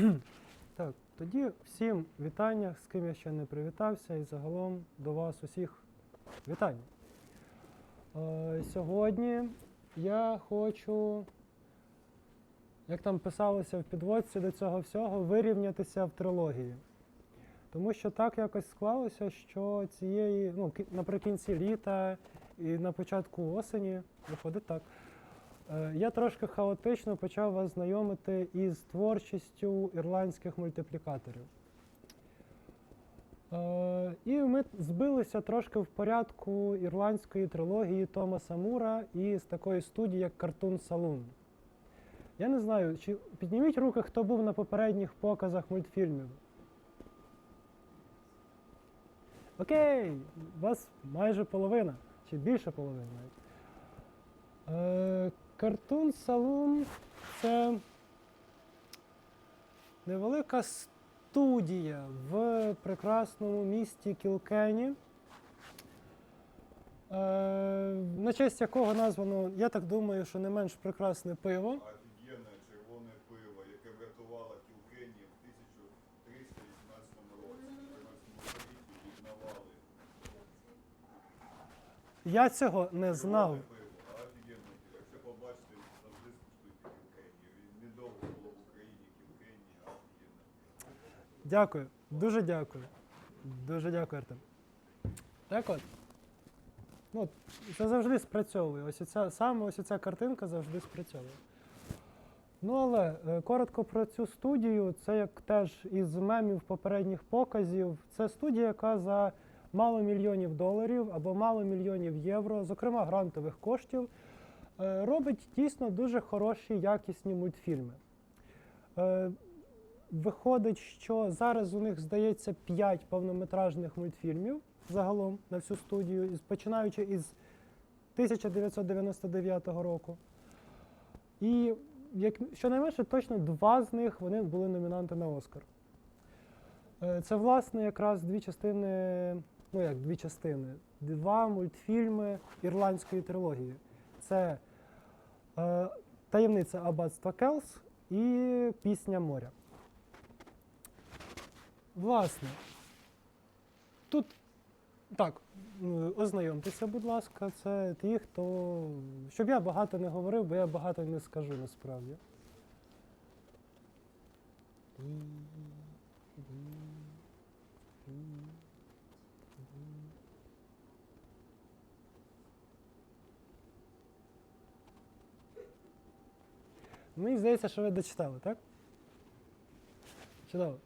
Так, тоді всім вітання, з ким я ще не привітався, і загалом до вас усіх вітання. Е, сьогодні я хочу, як там писалося в підводці до цього всього, вирівнятися в трилогії. Тому що так якось склалося, що цієї, ну, наприкінці літа і на початку осені, виходить так. Е, Я трошки хаотично почав вас знайомити із творчістю ірландських мультиплікаторів. Е, І ми збилися трошки в порядку ірландської трилогії Томаса Мура із такої студії, як Cartoon Saloon. Я не знаю, чи підніміть руки, хто був на попередніх показах мультфільмів. Окей, у вас майже половина, чи більше половини навіть. Е, Cartoon це невелика студія в прекрасному місті Кілкені, е, на честь якого названо, я так думаю, що не менш прекрасне пиво. Офігенне червоне пиво, яке врятувало Кілкені в 1318 році. 13. Я цього не знав. Червоне пиво, офігенне пиво. Якщо побачите, завжди скуштуйте Кілкені. Він недовго було в Україні Кілкені, офігенне. Дякую, дуже дякую. Дуже дякую, Артем. Так от. Ну, це завжди спрацьовує. Ось ця, саме ось ця картинка завжди спрацьовує. Ну, але е, коротко про цю студію, це як теж із мемів попередніх показів. Це студія, яка за мало мільйонів доларів або мало мільйонів євро, зокрема грантових коштів, е, робить дійсно дуже хороші, якісні мультфільми. Виходить, що зараз у них здається 5 повнометражних мультфільмів загалом на всю студію, починаючи із 1999 року. І як щонайменше точно два з них вони були номінанти на Оскар. Е, Це, власне, якраз дві частини, ну як дві частини, два мультфільми ірландської трилогії. Це е, Таємниця аббатства Келс і Пісня моря. Власне, тут так, ознайомтеся, будь ласка, це ті, хто. Щоб я багато не говорив, бо я багато не скажу насправді. Мені здається, що ви дочитали, так? Чудово.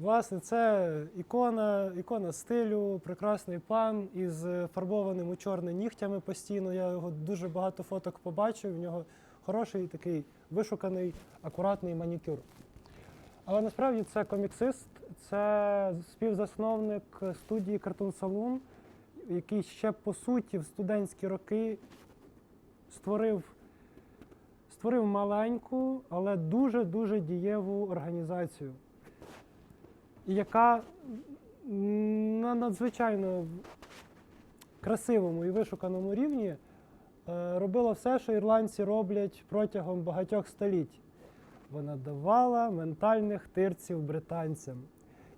Власне, це ікона, ікона стилю, прекрасний пан із фарбованими чорними нігтями постійно. Я його дуже багато фоток побачив. В нього хороший такий вишуканий, акуратний манікюр. Але насправді це коміксист, це співзасновник студії Cartoon Saloon, який ще по суті в студентські роки створив, створив маленьку, але дуже-дуже дієву організацію яка на надзвичайно красивому і вишуканому рівні е, робила все, що ірландці роблять протягом багатьох століть. Вона давала ментальних тирців британцям.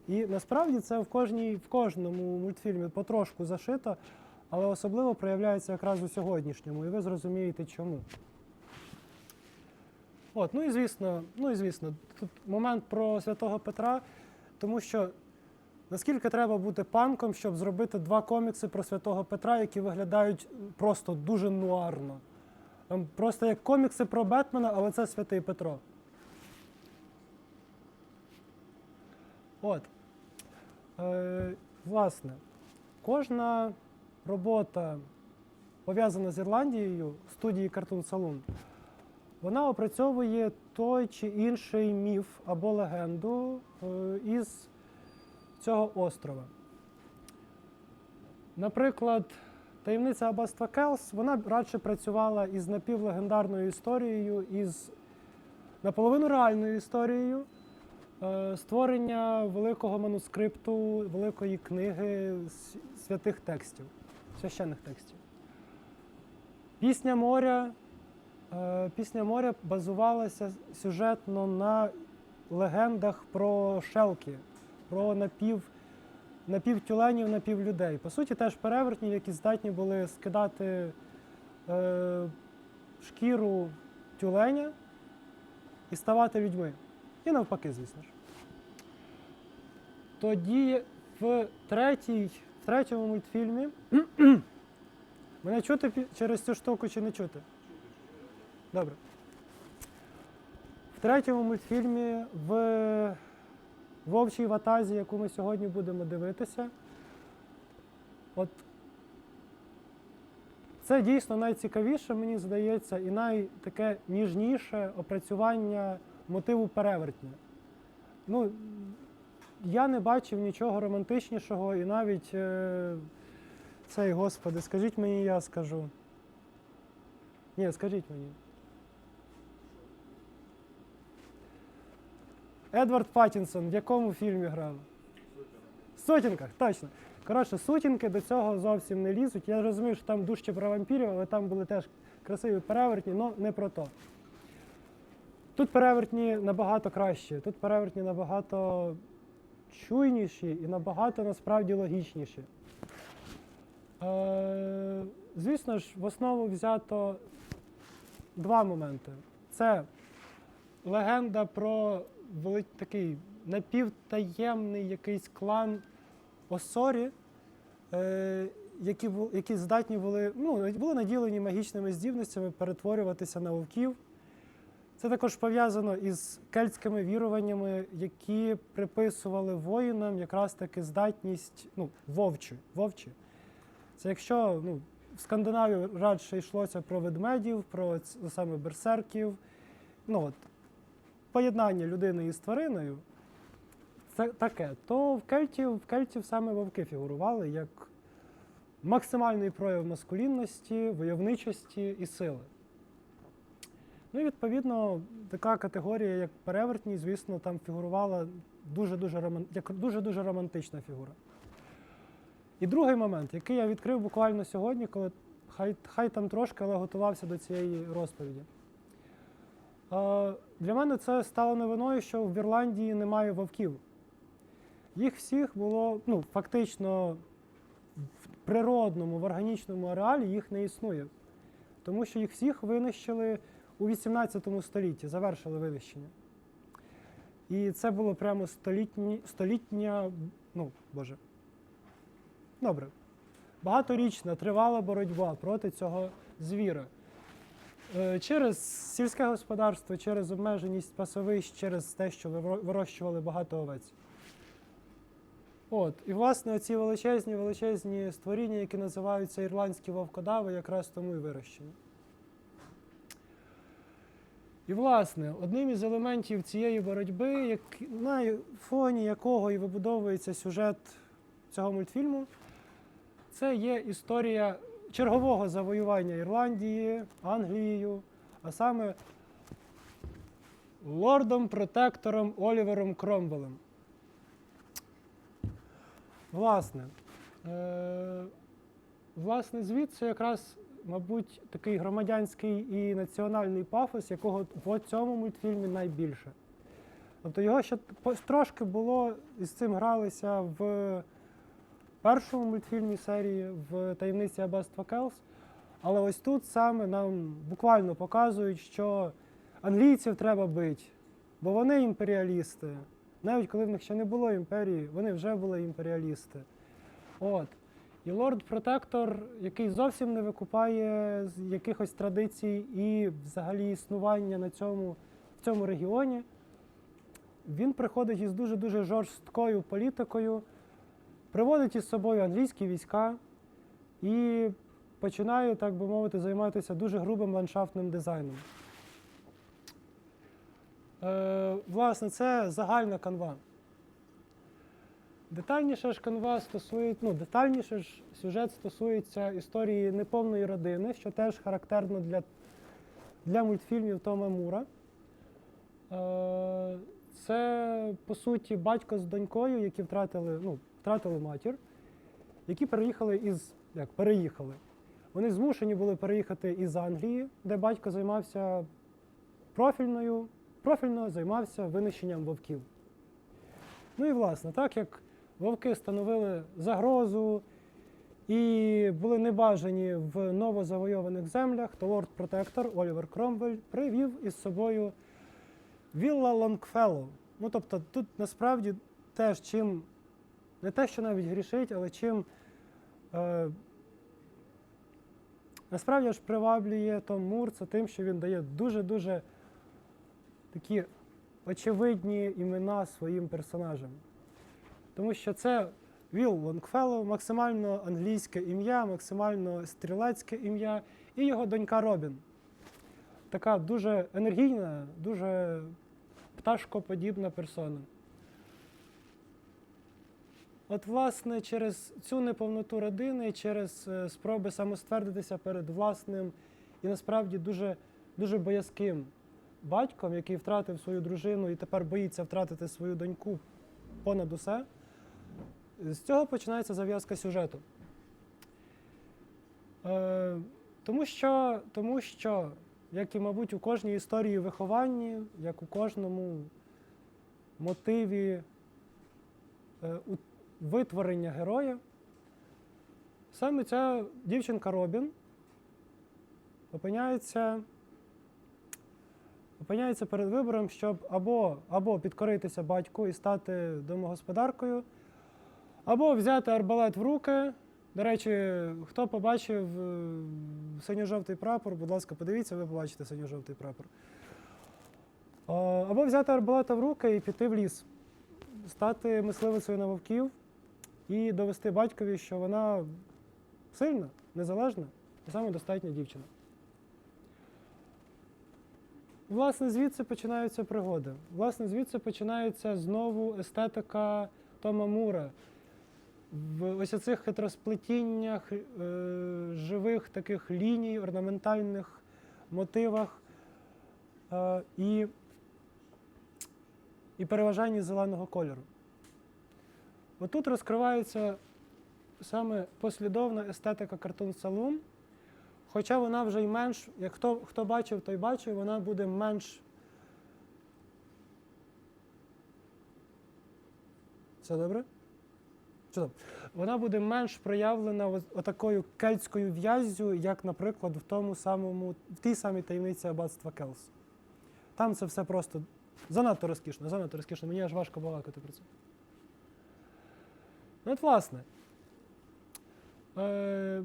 І насправді це в, кожній, в кожному мультфільмі потрошку зашито, але особливо проявляється якраз у сьогоднішньому, і ви зрозумієте чому. От, ну і звісно, ну і звісно, тут момент про святого Петра, тому що наскільки треба бути панком, щоб зробити два комікси про святого Петра, які виглядають просто дуже нуарно. Там Просто як комікси про Бетмена, але це святий Петро. От. Е, власне, кожна робота, пов'язана з Ірландією, студії Cartoon Saloon, вона опрацьовує той чи інший міф або легенду е, із цього острова. Наприклад, таємниця аббатства Келс, вона радше працювала із напівлегендарною історією, із наполовину реальною історією е, створення великого манускрипту, великої книги святих текстів, священних текстів. Пісня моря Пісня моря базувалася сюжетно на легендах про шелки, про напів, напівтюленів, напівлюдей. По суті, теж перевертні, які здатні були скидати е, шкіру тюленя і ставати людьми. І навпаки, звісно ж. Тоді в, третій, в третьому мультфільмі. Мене чути через цю штуку чи не чути? Добре. В третьому мультфільмі в Вовчій ватазі, яку ми сьогодні будемо дивитися. От це дійсно найцікавіше, мені здається, і найтаке ніжніше опрацювання мотиву перевертня. Ну, я не бачив нічого романтичнішого, і навіть е, цей, господи, скажіть мені, я скажу. Ні, скажіть мені. Едвард Паттінсон в якому фільмі грав? Сутінках, точно. Коротше, сутінки до цього зовсім не лізуть. Я розумію, що там дужче про вампірів, але там були теж красиві перевертні, але не про то. Тут перевертні набагато кращі, тут перевертні набагато чуйніші і набагато насправді логічніші. Е, звісно ж, в основу взято два моменти. Це легенда про вели- такий напівтаємний якийсь клан Осорі, е, які, які здатні були, ну, були наділені магічними здібностями перетворюватися на вовків. Це також пов'язано із кельтськими віруваннями, які приписували воїнам якраз таки здатність ну, вовчі. вовчі. Це якщо ну, в Скандинавії радше йшлося про ведмедів, про саме берсерків. Ну, от, поєднання людини із твариною, це таке, то в кельтів, в кельтів саме вовки фігурували як максимальний прояв маскулінності, войовничості і сили. Ну і відповідно така категорія, як перевертні, звісно, там фігурувала дуже-дуже роман... як дуже-дуже романтична фігура. І другий момент, який я відкрив буквально сьогодні, коли хай, хай там трошки, але готувався до цієї розповіді. Е, Для мене це стало новиною, що в Ірландії немає вовків. Їх всіх було, ну, фактично, в природному, в органічному ареалі їх не існує. Тому що їх всіх винищили у 18 столітті, завершили винищення. І це було прямо столітні, столітня, ну, боже. Добре. Багаторічна тривала боротьба проти цього звіра. Е, Через сільське господарство, через обмеженість пасовищ, через те, що виро- вирощували багато овець. От, і власне оці величезні, величезні створіння, які називаються ірландські вовкодави, якраз тому і вирощені. І, власне, одним із елементів цієї боротьби, як, на фоні якого і вибудовується сюжет цього мультфільму, це є історія чергового завоювання Ірландії, Англією, а саме лордом-протектором Олівером Кромвелем. Власне, е, власне, звідси якраз, мабуть, такий громадянський і національний пафос, якого в цьому мультфільмі найбільше. Тобто його ще трошки було, і з цим гралися в першому мультфільмі серії в таємниці Аббатства Келс. Але ось тут саме нам буквально показують, що англійців треба бити, бо вони імперіалісти. Навіть коли в них ще не було імперії, вони вже були імперіалісти. От. І лорд Протектор, який зовсім не викупає з якихось традицій і взагалі існування на цьому, в цьому регіоні, він приходить із дуже-дуже жорсткою політикою, приводить із собою англійські війська і починає, так би мовити, займатися дуже грубим ландшафтним дизайном. Е, власне, це загальна канва. Детальніше ж канва стосується, ну, детальніше ж сюжет стосується історії неповної родини, що теж характерно для, для мультфільмів Тома Мура. Е, це, по суті, батько з донькою, які втратили, ну, втратили матір, які переїхали із. Як переїхали. Вони змушені були переїхати із Англії, де батько займався профільною, профільно займався винищенням вовків. Ну і власне, так як вовки становили загрозу і були небажані в новозавойованих землях, то лорд-протектор Олівер Кромвель привів із собою Вілла Лонгфеллоу. Ну тобто тут насправді теж чим не те, що навіть грішить, але чим е, насправді ж приваблює Том Мур, це тим, що він дає дуже-дуже такі очевидні імена своїм персонажам. Тому що це Вілл Лонгфеллоу, максимально англійське ім'я, максимально стрілецьке ім'я, і його донька Робін. Така дуже енергійна, дуже пташкоподібна персона. От, власне, через цю неповноту родини, через е, спроби самоствердитися перед власним і насправді дуже, дуже боязким батьком, який втратив свою дружину і тепер боїться втратити свою доньку понад усе, з цього починається зав'язка сюжету. Е, тому, що, тому що, як і, мабуть, у кожній історії вихованні, як у кожному мотиві е, витворення героя, саме ця дівчинка Робін опиняється, опиняється перед вибором, щоб або, або підкоритися батьку і стати домогосподаркою, або взяти арбалет в руки. До речі, хто побачив е, синьо-жовтий прапор, будь ласка, подивіться, ви побачите синьо-жовтий прапор. Або взяти арбалета в руки і піти в ліс, стати мисливицею на вовків і довести батькові, що вона сильна, незалежна і самодостатня дівчина. Власне, звідси починаються пригоди. Власне, звідси починається знову естетика Тома Мура. В ось цих хитросплетіннях, е, живих таких ліній, орнаментальних мотивах е, і, і переважанні зеленого кольору. Отут розкривається саме послідовна естетика Cartoon Saloon, хоча вона вже й менш, як хто, хто бачив, той бачив, вона буде менш. Все добре? Вона буде менш проявлена отакою кельтською в'яззю, як, наприклад, в тому самому, в тій самій таємниці аббатства Келс. Там це все просто занадто розкішно, занадто розкішно. Мені аж важко балакати про це. Ну, от, власне. Е,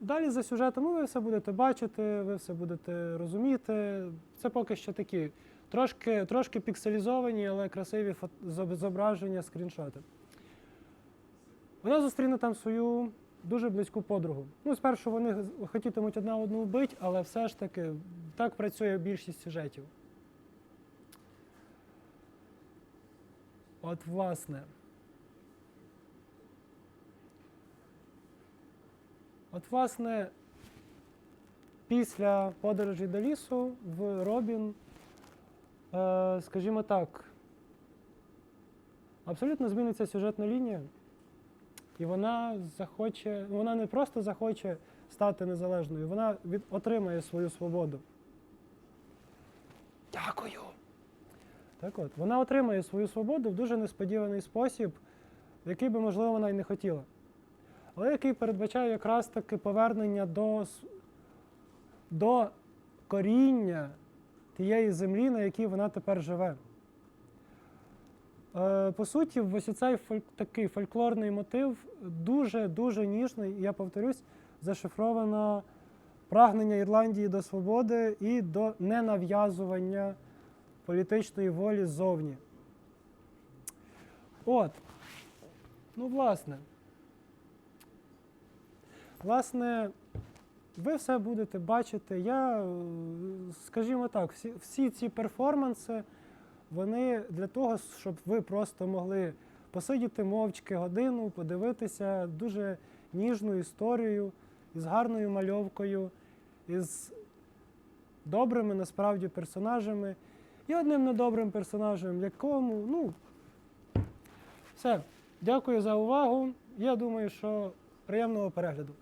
далі за сюжетом ну, ви все будете бачити, ви все будете розуміти. Це поки що такі трошки, трошки пікселізовані, але красиві зображення, скріншоти. Вона зустріне там свою дуже близьку подругу. Ну, спершу вони хотітимуть одна одну вбити, але все ж таки так працює більшість сюжетів. От, власне. От, власне, після подорожі до лісу в Робін, е, скажімо так, абсолютно зміниться сюжетна лінія, і вона захоче, вона не просто захоче стати незалежною, вона від, отримає свою свободу. Дякую. Так от, вона отримає свою свободу в дуже несподіваний спосіб, який би, можливо, вона й не хотіла але який передбачає якраз таки повернення до, до коріння тієї землі, на якій вона тепер живе. Е, по суті, ось цей фольк, такий фольклорний мотив дуже-дуже ніжний, і я повторюсь, зашифровано прагнення Ірландії до свободи і до ненав'язування політичної волі ззовні. От. Ну, власне. Власне, ви все будете бачити. Я, е, скажімо так, всі, всі ці перформанси, вони для того, щоб ви просто могли посидіти мовчки годину, подивитися дуже ніжну історію із гарною мальовкою, із добрими насправді персонажами і одним недобрим персонажем, якому, ну, все. Дякую за увагу. Я думаю, що приємного перегляду.